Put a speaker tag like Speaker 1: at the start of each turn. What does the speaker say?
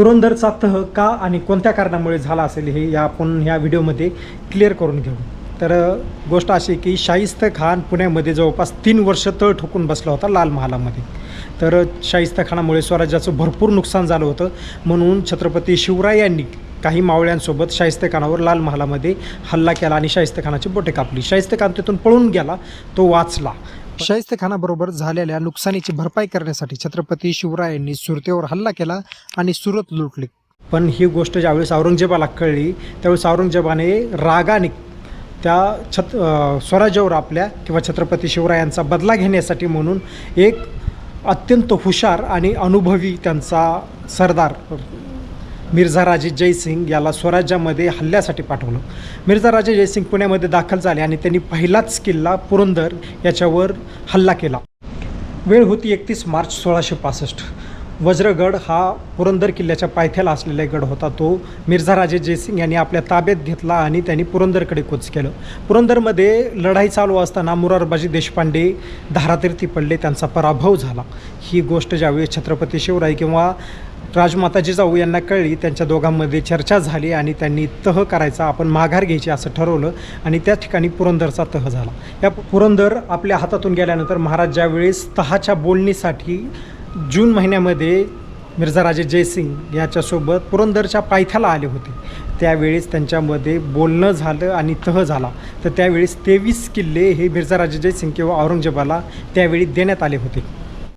Speaker 1: पुरंदरचा तह का आणि कोणत्या कारणामुळे झाला असेल हे या आपण ह्या व्हिडिओमध्ये क्लिअर करून घेऊ. तर गोष्ट अशी की शाहिस्त खान पुण्यामध्ये जवळपास तीन वर्ष तळ ठोकून बसला होता लाल महालामध्ये. तर शाहिस्त खानामुळे स्वराज्याचं भरपूर नुकसान झालं होतं. म्हणून छत्रपती शिवराय यांनी काही मावळ्यांसोबत शाहिस्त खानावर लाल महालामध्ये हल्ला केला आणि शाहिस्त खानाची बोटे कापली. शाहिस्त खान तिथून पळून गेला तो वाचला. शाहिस्त खानाबरोबर झालेल्या नुकसानीची भरपाई करण्यासाठी छत्रपती शिवरायांनी सुरतेवर हल्ला केला आणि सुरत लुटली. पण ही गोष्ट ज्यावेळेस औरंगजेबाला कळली त्यावेळेस औरंगजेबाने रागाने त्या छत स्वराज्यावर आपल्या किंवा छत्रपती शिवरायांचा बदला घेण्यासाठी म्हणून एक अत्यंत हुशार आणि अनुभवी त्यांचा सरदार मिर्झा राजे जयसिंग याला स्वराज्यामध्ये हल्ल्यासाठी पाठवलं. मिर्झा राजे जयसिंग पुण्यामध्ये दाखल झाले आणि त्यांनी पहिलाच किल्ला पुरंदर याच्यावर हल्ला केला. वेळ होती एकतीस मार्च सोळाशे पासष्ट. वज्रगड हा पुरंदर किल्ल्याच्या पायथ्याला असलेला गड होता. तो मिर्झा राजे जयसिंग यांनी आपल्या ताब्यात घेतला आणि त्यांनी पुरंदरकडे कूच केलं. पुरंदरमध्ये लढाई चालू असताना मुरारबाजी देशपांडे धारातीर्थी पडले त्यांचा पराभव झाला. ही गोष्ट ज्यावेळी छत्रपती शिवराय किंवा राजमाताजी जाऊ यांना कळली त्यांच्या दोघांमध्ये चर्चा झाली आणि त्यांनी तह करायचा आपण माघार घ्यायची असं ठरवलं आणि त्या ठिकाणी पुरंदरचा तह झाला. या पुरंदर आपल्या हातातून गेल्यानंतर महाराज ज्यावेळेस तहाच्या बोलणीसाठी जून महिन्यामध्ये मिर्झा राजे जयसिंग याच्यासोबत पुरंदरच्या पायथ्याला आले होते. त्यावेळेस त्यांच्यामध्ये बोलणं झालं आणि तह झाला. तर त्यावेळेस तेवीस किल्ले हे मिर्झा राजे जयसिंग किंवा औरंगजेबाला त्यावेळी देण्यात आले होते.